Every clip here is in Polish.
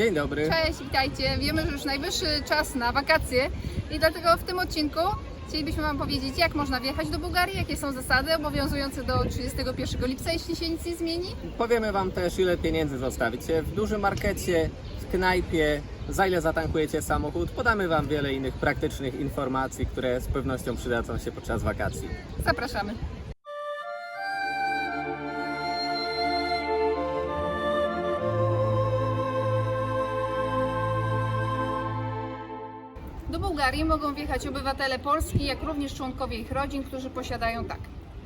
Dzień dobry. Cześć, witajcie. Wiemy, że już najwyższy czas na wakacje i dlatego w tym odcinku chcielibyśmy Wam powiedzieć, jak można wjechać do Bułgarii, jakie są zasady obowiązujące do 31 lipca, jeśli się nic nie zmieni. Powiemy Wam też, ile pieniędzy zostawicie w dużym markecie, w knajpie, za ile zatankujecie samochód. Podamy Wam wiele innych praktycznych informacji, które z pewnością przydadzą się podczas wakacji. Zapraszamy. Bułgarii mogą wjechać obywatele Polski, jak również członkowie ich rodzin, którzy posiadają tak.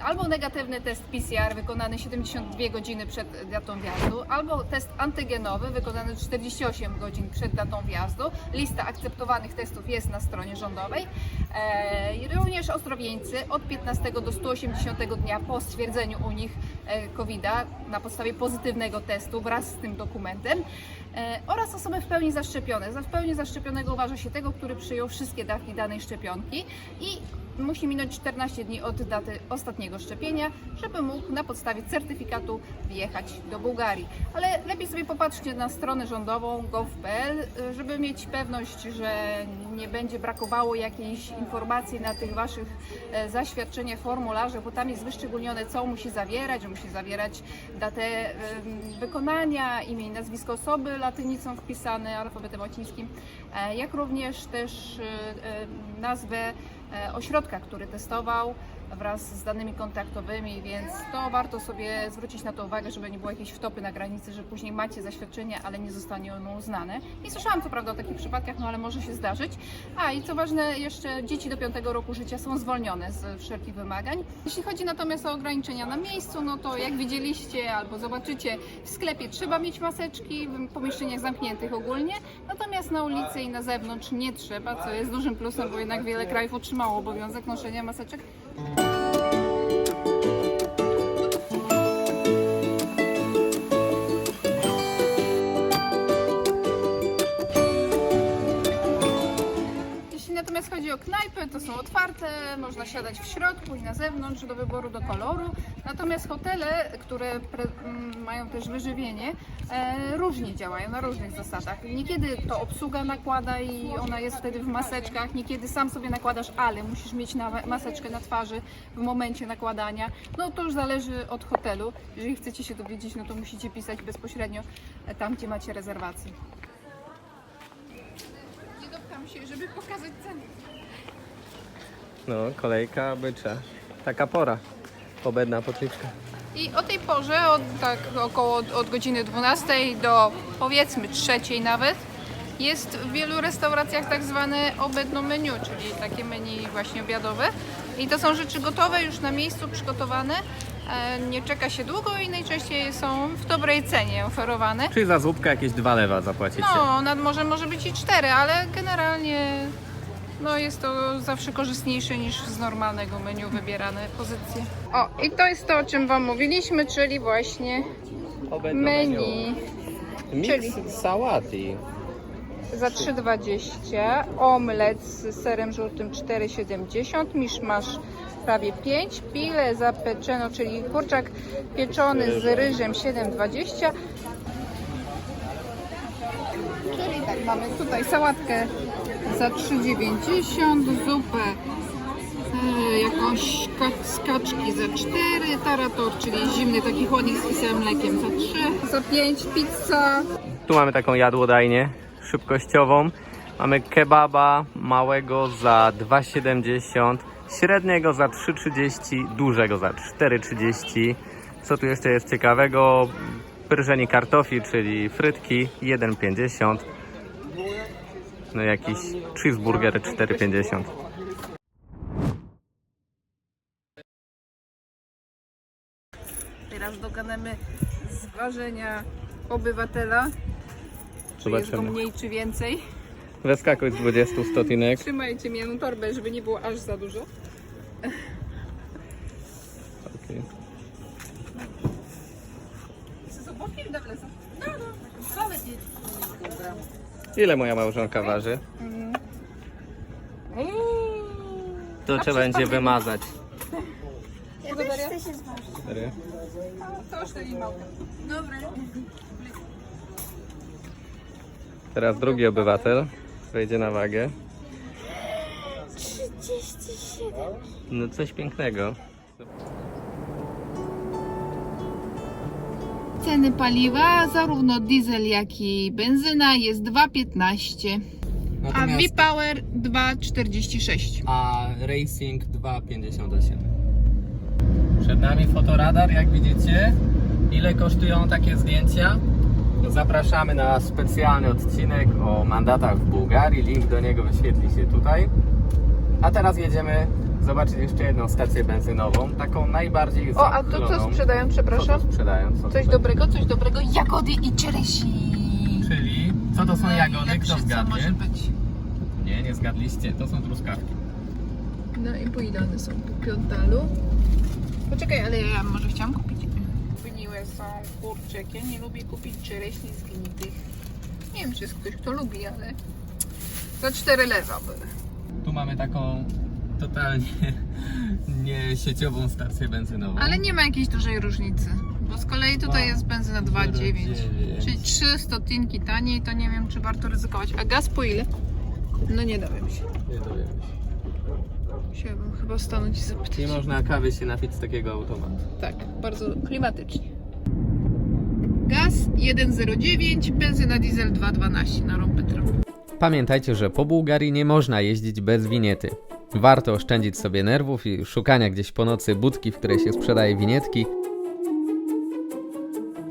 Albo negatywny test PCR wykonany 72 godziny przed datą wjazdu, albo test antygenowy wykonany 48 godzin przed datą wjazdu. Lista akceptowanych testów jest na stronie rządowej. E, również ostrowieńcy od 15 do 180 dnia po stwierdzeniu u nich e, COVID-a na podstawie pozytywnego testu wraz z tym dokumentem e, oraz osoby w pełni zaszczepione. Za w pełni zaszczepionego uważa się tego, który przyjął wszystkie dawki danej szczepionki i musi minąć 14 dni od daty ostatniego szczepienia, żeby mógł na podstawie certyfikatu wjechać do Bułgarii. Ale lepiej sobie popatrzcie na stronę rządową gov.pl, żeby mieć pewność, że nie będzie brakowało jakiejś informacji na tych waszych e, zaświadczeniach, formularzach, bo tam jest wyszczególnione, co musi zawierać, że musi zawierać datę wykonania, imię i nazwisko osoby latynicą wpisane, alfabetem łacińskim, e, jak również też e, nazwę ośrodka, który testował wraz z danymi kontaktowymi, więc to warto sobie zwrócić na to uwagę, żeby nie było jakiejś wtopy na granicy, że później macie zaświadczenie, ale nie zostanie ono uznane. Nie słyszałam co prawda o takich przypadkach, no ale może się zdarzyć. A i co ważne, jeszcze dzieci do 5 roku życia są zwolnione z wszelkich wymagań. Jeśli chodzi natomiast o ograniczenia na miejscu, no to jak widzieliście albo zobaczycie, w sklepie trzeba mieć maseczki, w pomieszczeniach zamkniętych ogólnie, natomiast na ulicy i na zewnątrz nie trzeba, co jest dużym plusem, bo jednak wiele krajów utrzymało obowiązek noszenia maseczek. Natomiast chodzi o knajpy, to są otwarte, można siadać w środku i na zewnątrz do wyboru do koloru. Natomiast hotele, które pre, m, mają też wyżywienie, e, różnie działają, na różnych zasadach. Niekiedy to obsługa nakłada i ona jest wtedy w maseczkach, niekiedy sam sobie nakładasz, ale musisz mieć na, maseczkę na twarzy w momencie nakładania. No to już zależy od hotelu. Jeżeli chcecie się dowiedzieć, no to musicie pisać bezpośrednio e, tam, gdzie macie rezerwację. Nie dopcham się, żeby pokazać cenę. No, kolejka bycza. Taka pora. Pobedna potyczka. I o tej porze, od tak około od godziny 12 do powiedzmy trzeciej nawet, jest w wielu restauracjach tak zwane obedno menu, czyli takie menu właśnie obiadowe. I to są rzeczy gotowe, już na miejscu przygotowane. E, Nie czeka się długo i najczęściej są w dobrej cenie oferowane. Czyli za zupkę jakieś dwa lewa zapłacicie. No, nad morzem może być i cztery, ale generalnie no jest to zawsze korzystniejsze niż z normalnego menu wybierane pozycje. O, i to jest to, o czym Wam mówiliśmy, czyli właśnie menu Mix czyli- sałaty. za 3,20, omlet z serem żółtym 4,70, miszmasz prawie 5, pile zapeczeno, czyli kurczak pieczony z ryżem 7,20. Czyli tak, mamy tutaj sałatkę za 3,90, zupę e, jakąś ka- z kaczki za 4, tarator, czyli zimny taki chłodnik z kisowym mlekiem za 3, za 5, pizza, Tu mamy taką jadłodajnię szybkościową. Mamy kebaba małego za 2,70, średniego za 3,30, dużego za 4,30. Co tu jeszcze jest ciekawego? Pyrżeni kartofli, czyli frytki 1,50. No jakiś cheeseburger 4,50. Teraz dokonamy zważenia obywatela. Czy jest go mniej, czy więcej. Wyskakuj z 20 stotinek. Trzymajcie mi jedną torbę, żeby nie było aż za dużo. Okej. Ile moja małżonka waży? To trzeba będzie wymazać. Ja też chcę się zważyć. Cztery. To już nie mało. Dobre. Teraz drugi obywatel wejdzie na wagę. 37. No coś pięknego. Ceny paliwa, zarówno diesel, jak i benzyna jest 2,15, a V-Power 2,46. a Racing 2,58. Przed nami fotoradar, jak widzicie. Ile kosztują takie zdjęcia? Zapraszamy na specjalny odcinek o mandatach w Bułgarii. Link do niego wyświetli się tutaj. A teraz jedziemy zobaczyć jeszcze jedną stację benzynową, taką najbardziej O, a to co zamkloną. sprzedają, przepraszam? Co sprzedają? Co Coś tutaj? dobrego, coś dobrego, jagody i czeresi. Czyli, co to są jagody? Kto co może zgadnie? być. Nie, nie zgadliście. To są truskawki. No i po ile one są? Po piątalu? Poczekaj, ale ja może chciałam kupić. Zgniłe są, kurczek. Ja nie lubię kupić czereśni zgnitych. Nie wiem, czy jest ktoś, kto lubi, ale za 4 lewa były. Tu mamy taką totalnie nie sieciową stację benzynową. Ale nie ma jakiejś dużej różnicy, bo z kolei tutaj jest benzyna 2,9. 0,9. Czyli 3 stotinki taniej, to nie wiem, czy warto ryzykować. A gaz po ile? No nie dowiem się. Nie dowiem się. Musiałabym chyba stanąć i zapytać. Nie można kawy się napić z takiego automatu. Tak, bardzo klimatycznie. Gaz 1,09, benzyna diesel 2,12 na rompetrol. Pamiętajcie, że po Bułgarii nie można jeździć bez winiety. Warto oszczędzić sobie nerwów i szukania gdzieś po nocy budki, w której się sprzedaje winietki.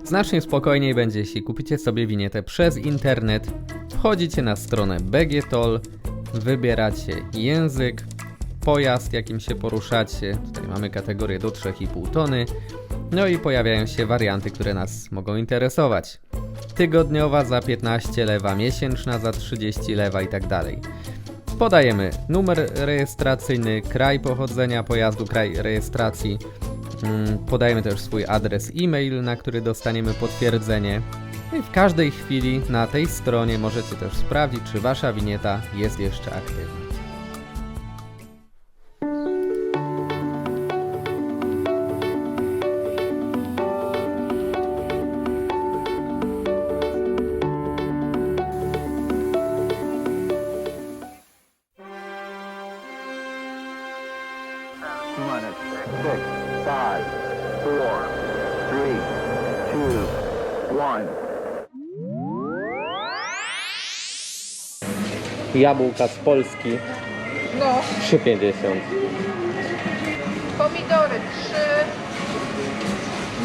Znacznie spokojniej będzie, jeśli kupicie sobie winietę przez internet. Wchodzicie na stronę BGTOL, wybieracie język, pojazd, jakim się poruszacie. Tutaj mamy kategorię do 3,5 tony. No i pojawiają się warianty, które nas mogą interesować. Tygodniowa za 15 lewa, miesięczna za 30 lewa i tak dalej. Podajemy numer rejestracyjny, kraj pochodzenia pojazdu, kraj rejestracji. Mm, Podajemy też swój adres e-mail, na który dostaniemy potwierdzenie. No I w każdej chwili na tej stronie możecie też sprawdzić, czy wasza winieta jest jeszcze aktywna. Minus six, five, four, three, two, one. Jabłka z Polski No, 3,50. pomidory 3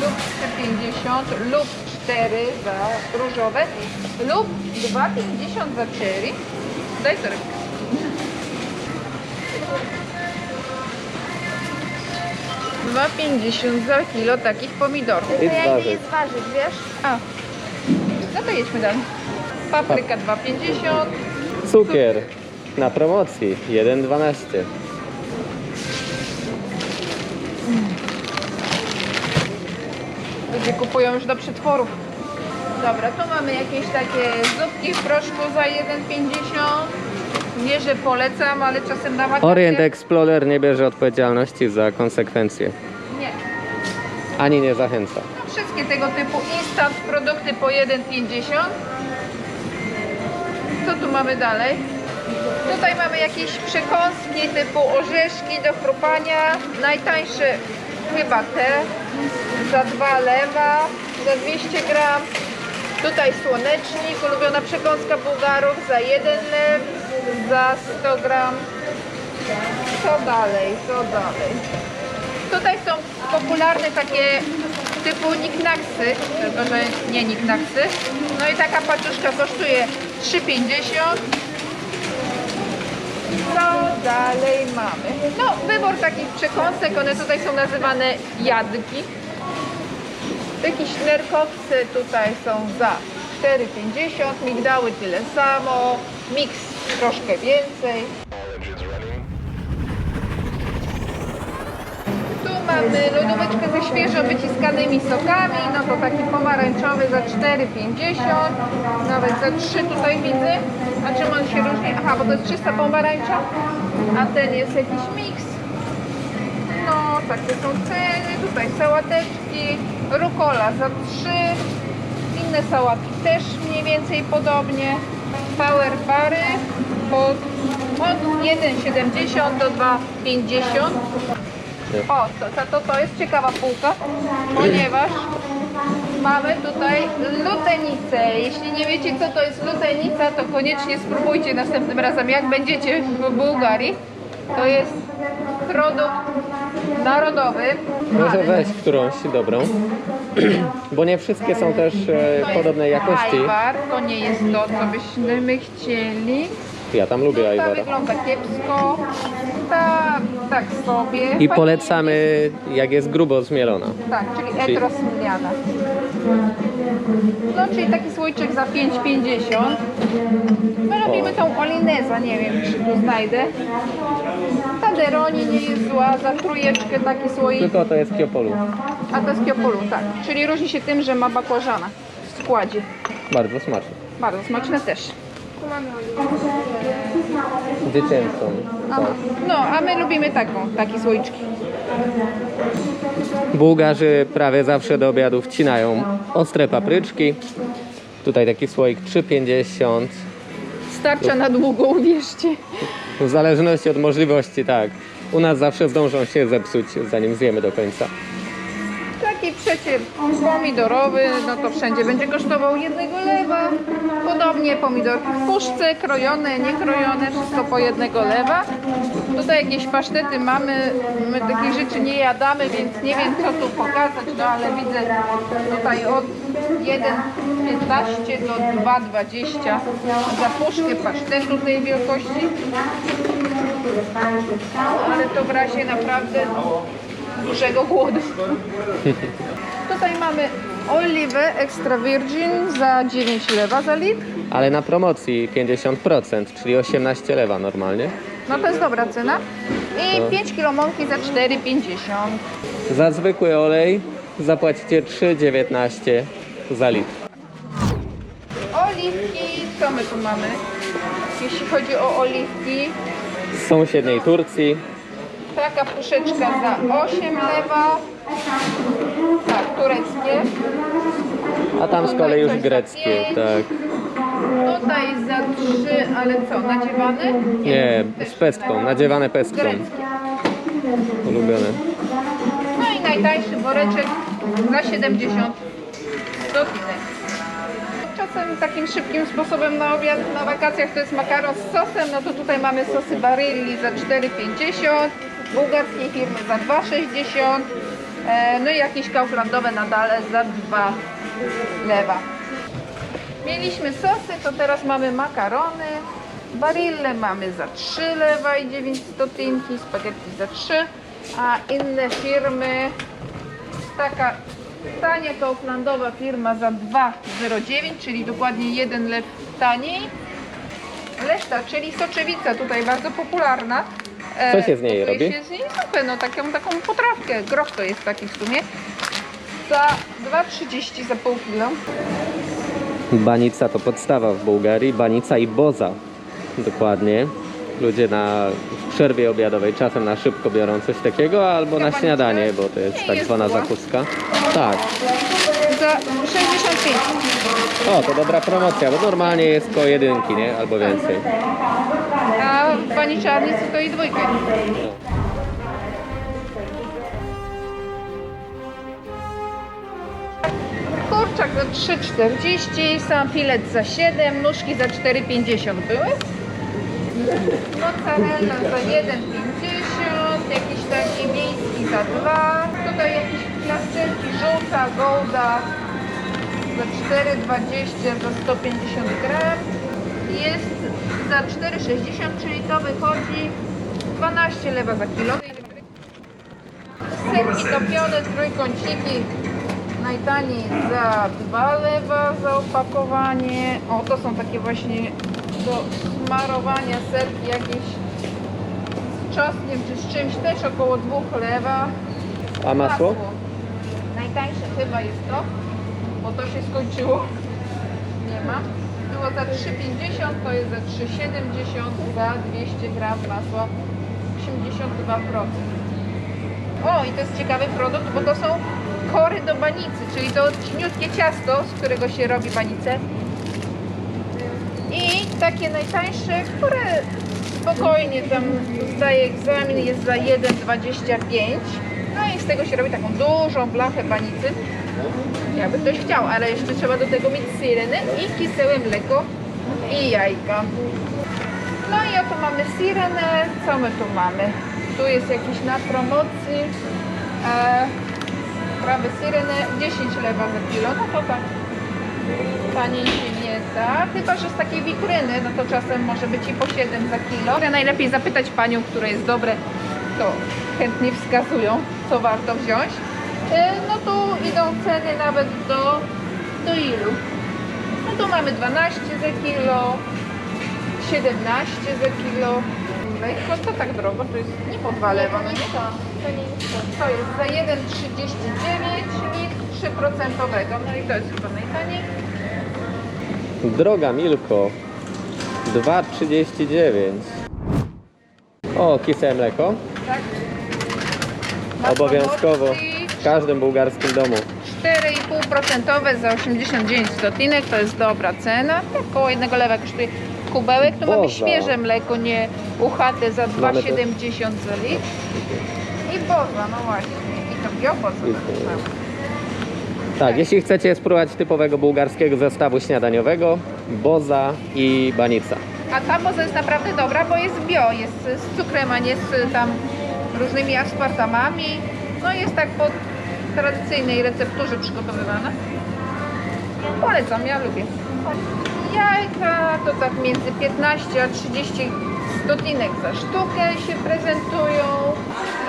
lub 3,50 lub 4 za różowe lub 2,50 za cherry. Daj torebkę. Dwa pięćdziesiąt za kilo takich pomidorów. To ja warzyw. nie jest warzyw, wiesz? A, no to jedźmy dalej. Papryka 2,50. Cukier na promocji 1,12. Ludzie kupują już do przetworów. Dobra, tu mamy jakieś takie zupki w proszku za 1,50. Nie, że polecam, ale czasem na. Orient Explorer nie bierze odpowiedzialności za konsekwencje, Nie. ani nie zachęca. Wszystkie tego typu instant produkty po 1,50. Co tu mamy dalej? Tutaj mamy jakieś przekąski typu orzeszki do chrupania. Najtańsze chyba te za 2 lewa, za 200 gram. Tutaj słonecznik, ulubiona przekąska Bułgarów za 1 lew, za 100 gram. Co dalej, co dalej? Tutaj są popularne takie typu niknaksy, tylko że nie niknaksy. No i taka paczuszka kosztuje 3,50. Co dalej mamy? No, wybór takich przekąsek, one tutaj są nazywane jadki. Jakieś nerkowce tutaj są za 4,50, migdały tyle samo, miks troszkę więcej. Tu mamy lodóweczkę ze świeżo wyciskanymi sokami, no to taki pomarańczowy za 4,50, nawet za 3 tutaj widzę. A czym on się różni? Aha, bo to jest czysta pomarańcza, a ten jest jakiś miks. No, takie są ceny. Tutaj sałateczki, rukola za 3, inne sałatki też mniej więcej podobnie. Power bary od, od 1,70 do 2,50. O, to, to, to, to jest ciekawa półka, ponieważ mamy tutaj lutenicę. Jeśli nie wiecie co to jest lutenica, to koniecznie spróbujcie następnym razem, jak będziecie w Bułgarii. To jest produkt narodowy. Może weź którąś dobrą, bo nie wszystkie są też e, podobnej jakości. Ajvar, to nie jest to, co byśmy chcieli. Ja tam lubię Ta Ajwara. wygląda kiepsko. Ta tak sobie. I Fajnie polecamy, jak jest grubo zmielona. Tak, czyli Czyli- etrosmiliana. No, czyli taki słoiczek za 5,50. My robimy tą olinezę, nie wiem czy tu znajdę. Ta deroni nie jest zła, za trójeczkę taki słoik, Tylko to jest Kiopolu. a to jest kiopolu, tak. Czyli różni się tym, że ma bakłażana w składzie. Bardzo smaczny. Bardzo smaczne też. Dziecięcą. No, a my lubimy taką, takie słoiczki. Bułgarzy prawie zawsze do obiadu wcinają ostre papryczki. Tutaj taki słoik 3,50. Starcza na długo, uwierzcie. W zależności od możliwości, tak. U nas zawsze zdążą się zepsuć, zanim zjemy do końca. Taki przecier pomidorowy, no to wszędzie będzie kosztował jednego lewa. Podobnie pomidorki w puszce, krojone, niekrojone, wszystko po jednego lewa. Tutaj jakieś pasztety mamy, my takich rzeczy nie jadamy, więc nie wiem co tu pokazać, no ale widzę tutaj od 1,15 do 2,20 za puszkę pasztetu tej wielkości. Ale to w razie naprawdę dużego głodu. Tutaj mamy oliwę extra virgin za 9 lewa za litr. Ale na promocji 50%, czyli 18 lewa normalnie. No to jest dobra cena. I No. 5 kg mąki za 4,50. Za zwykły olej zapłacicie 3,19 za litr. Oliwki, co my tu mamy? Jeśli chodzi o oliwki, Z sąsiedniej Turcji. Taka puszeczka za 8 lewa. Tak, tureckie. A tam z kolei już greckie, tak. Tutaj za 3, ale co, nadziewane? Nie, z pestką, nadziewane pestką. Greckie. Ulubione. No i najtańszy woreczek za 70 złotych. Czasem takim szybkim sposobem na obiad na wakacjach to jest makaron z sosem, no to tutaj mamy sosy Barilli za 4,50, bułgarskiej firmy za 2,60, e, no i jakieś kauflandowe nadale za 2 lewa. Mieliśmy sosy, to teraz mamy makarony. Barille mamy za 3 lewa i 9 stotynki, spaghetti za 3, a inne firmy, taka tania kauflandowa firma za 2,09, czyli dokładnie 1 lew taniej. Leszta, czyli soczewica tutaj bardzo popularna. E, Co się z niej robi? się z niej no, zupę, no taką, taką potrawkę. Groch to jest taki w sumie. Za 2,30 za pół kilo. Banica to podstawa w Bułgarii, banica i boza. Dokładnie. Ludzie na w przerwie obiadowej czasem na szybko biorą coś takiego albo na śniadanie, bo to jest tak zwana zła. zakłuska. Tak. Za 65. O, to dobra promocja, bo normalnie jest koło jedynki, nie? Albo więcej. A pani czarnicy to i dwójkę. Kurczak za 3,40, sam filet za 7, nóżki za 4,50 były. Mozzarella za 1,50, jakiś taki miejski za 2. Tutaj jakieś plasterki żółta, golda za 4,20 za 150 gram. Jest za 4,60, czyli to wychodzi 12 lewa za kilo. Serki topione, trójkąciki najtaniej za 2 lewa za opakowanie. O, to są takie właśnie do smarowania serki jakieś z czosnkiem czy z czymś, też około 2 lewa. A masło? Najtańsze chyba jest to, bo to się skończyło. Nie ma. Było za 3,50, to jest za 3,70 za 200 gram masła 82%. O, i to jest ciekawy produkt, bo to są kory do banicy, czyli to cieniutkie ciasto, z którego się robi banicę. I takie najtańsze, które spokojnie tam zdaje egzamin, jest za 1,25. Tego się robi taką dużą blachę banicy. Jakby ktoś chciał, ale jeszcze trzeba do tego mieć syreny i kisełe mleko i jajka. No i oto mamy sirenę. Co my tu mamy? Tu jest jakiś na promocji. E, prawy sirenę 10 lewa za kilo. No to tak taniej się nie da. Chyba, że z takiej witryny, no to czasem może być i po 7 za kilo. Ja najlepiej zapytać panią, które jest dobre, to chętnie wskazują, co warto wziąć. E, No tu idą ceny nawet do, do ilu? No tu mamy 12 za kilo, 17 za kilo. Lekko to tak drogo, to jest nie po 2 lewa, no nie to. To jest za 1,39 litr 3%, no i to jest chyba najtaniej. Droga Milko, 2,39. O, kisę mleko. Tak? Obowiązkowo w każdym bułgarskim domu. 4,5% za 89 złotych, to jest dobra cena. Około jednego lewa kosztuje kubełek. Tu mamy świeże mleko, nie uchate za Mamy to- 2,70 za litr. I boza, no właśnie. I to bioboza. Tak. Tak, jeśli chcecie spróbować typowego bułgarskiego zestawu śniadaniowego, boza i banica. A ta boza jest naprawdę dobra, bo jest bio, jest z cukrem, a nie z tam różnymi aspartamami. No jest tak po tradycyjnej recepturze przygotowywana. Polecam, ja lubię. Jajka to tak między 15 a 30 stotinek za sztukę się prezentują.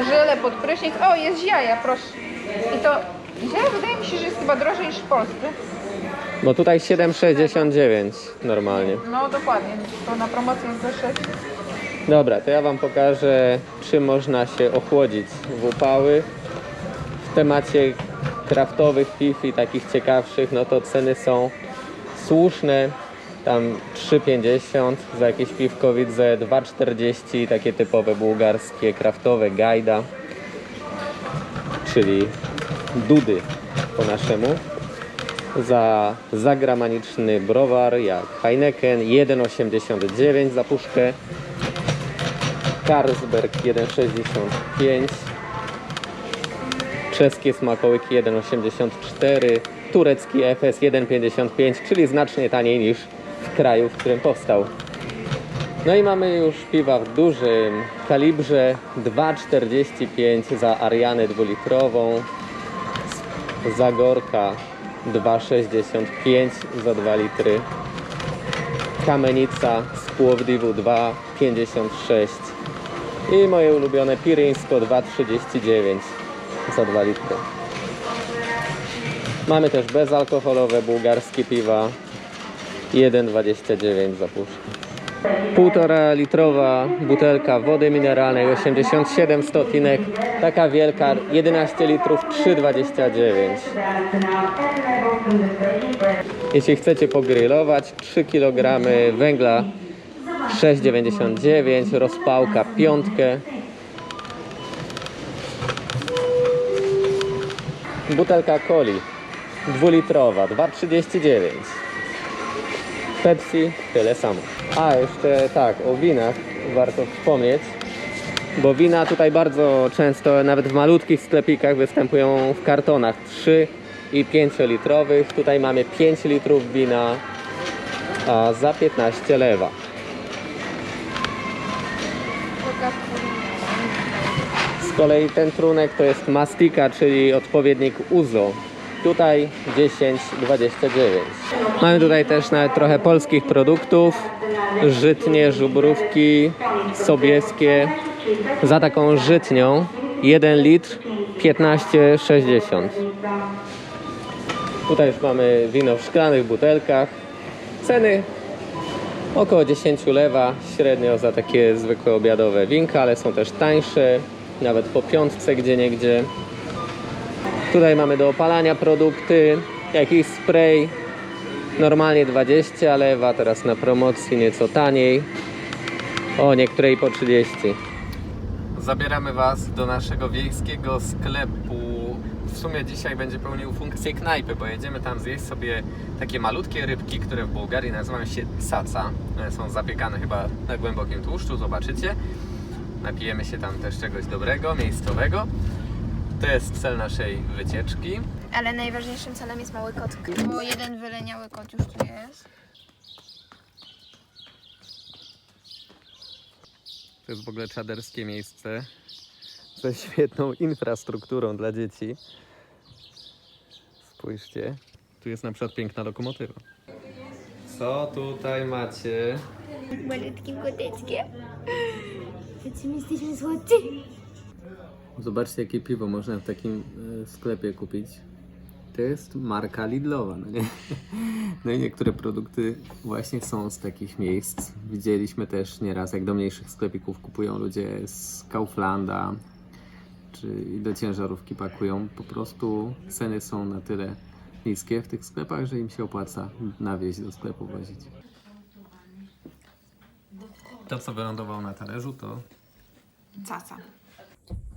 Żele pod prysznic. O, jest jaja, proszę. I to jaja wydaje mi się, że jest chyba drożej niż w Polsce. Bo tutaj 7,69 normalnie. No dokładnie, to na promocji jest za 6. Dobra, to ja Wam pokażę, czym można się ochłodzić w upały. W temacie kraftowych piw i takich ciekawszych, no to ceny są słuszne. Tam 3,50 za jakieś piwko widzę, 2,40 takie typowe bułgarskie, kraftowe, gajda, czyli dudy po naszemu. Za zagramaniczny browar jak Heineken 1,89 za puszkę. Carlsberg 1,65 Czeskie smakołyki 1,84 Turecki FS 1,55 czyli znacznie taniej niż w kraju, w którym powstał. No i mamy już piwa w dużym kalibrze. 2,45 za Arianę dwulitrową. Zagorka 2,65 za 2 litry. Kamenica z Płowdiwu 2,56 i moje ulubione Piryńsko 2,39 za 2 litry. Mamy też bezalkoholowe bułgarskie piwa 1,29 za puszkę. Półtora litrowa butelka wody mineralnej 87 stotinek, taka wielka 11 litrów 3,29. Jeśli chcecie pogrillować 3 kg węgla 6,99, rozpałka piątkę. Butelka coli dwulitrowa 2,39. Pepsi tyle samo. A jeszcze tak, o winach warto wspomnieć, bo wina tutaj bardzo często nawet w malutkich sklepikach występują w kartonach 3 i 5 litrowych. Tutaj mamy 5 litrów wina za 15 lewa. Kolei ten trunek to jest mastika, czyli odpowiednik uzo. Tutaj 10,29. Mamy tutaj też nawet trochę polskich produktów. Żytnie, żubrówki, sobieskie. Za taką żytnią 1 litr 15,60. Tutaj już mamy wino w szklanych butelkach. Ceny około 10 lewa średnio za takie zwykłe obiadowe winka, ale są też tańsze, nawet po piątce gdzie niegdzie. Tutaj mamy do opalania produkty, jakiś spray, normalnie 20 lewa, teraz na promocji nieco taniej. O, niektórej po 30. Zabieramy Was do naszego wiejskiego sklepu w sumie dzisiaj będzie pełnił funkcję knajpy, bo jedziemy tam zjeść sobie takie malutkie rybki, które w Bułgarii nazywają się saca. Są zapiekane chyba na głębokim tłuszczu, zobaczycie. Napijemy się tam też czegoś dobrego, miejscowego. To jest cel naszej wycieczki. Ale najważniejszym celem jest mały kot. Bo jeden wyleniały kot już tu jest. To jest w ogóle czaderskie miejsce ze świetną infrastrukturą dla dzieci. Spójrzcie, tu jest na przykład piękna lokomotywa. Co tutaj macie? Malutkim koteczkiem. Przecież jesteśmy złoty. Zobaczcie, jakie piwo można w takim e, sklepie kupić. To jest marka Lidlowa, no nie? No i niektóre produkty właśnie są z takich miejsc. Widzieliśmy też nieraz, jak do mniejszych sklepików kupują ludzie z Kauflanda, czy do ciężarówki pakują. Po prostu ceny są na tyle niskie w tych sklepach, że im się opłaca nawieźć do sklepu wozić. To, co wylądowało na talerzu, to Caca.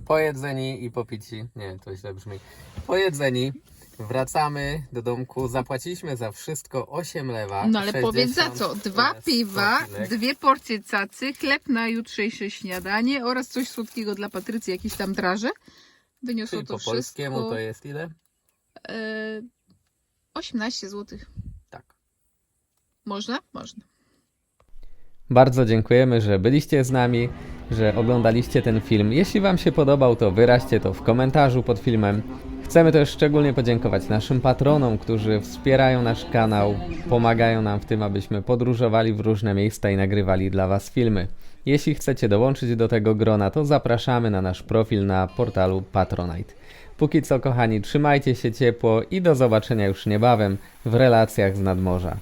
Pojedzeni i popici. Nie, to źle brzmi. Pojedzeni. Wracamy do domku. Zapłaciliśmy za wszystko 8 lewa. No ale powiedz za 60 co? Dwa piwa, dwie porcje cacy, chleb na jutrzejsze śniadanie oraz coś słodkiego dla Patrycji, jakieś tam draże. Wyniosło Czyli to po wszystko polskiemu to jest ile? e, 18 zł. Tak. Można? Można. Bardzo dziękujemy, że byliście z nami, że oglądaliście ten film. Jeśli Wam się podobał, to wyraźcie to w komentarzu pod filmem. Chcemy też szczególnie podziękować naszym patronom, którzy wspierają nasz kanał, pomagają nam w tym, abyśmy podróżowali w różne miejsca i nagrywali dla Was filmy. Jeśli chcecie dołączyć do tego grona, to zapraszamy na nasz profil na portalu Patronite. Póki co, kochani, trzymajcie się ciepło i do zobaczenia już niebawem w relacjach z nadmorza.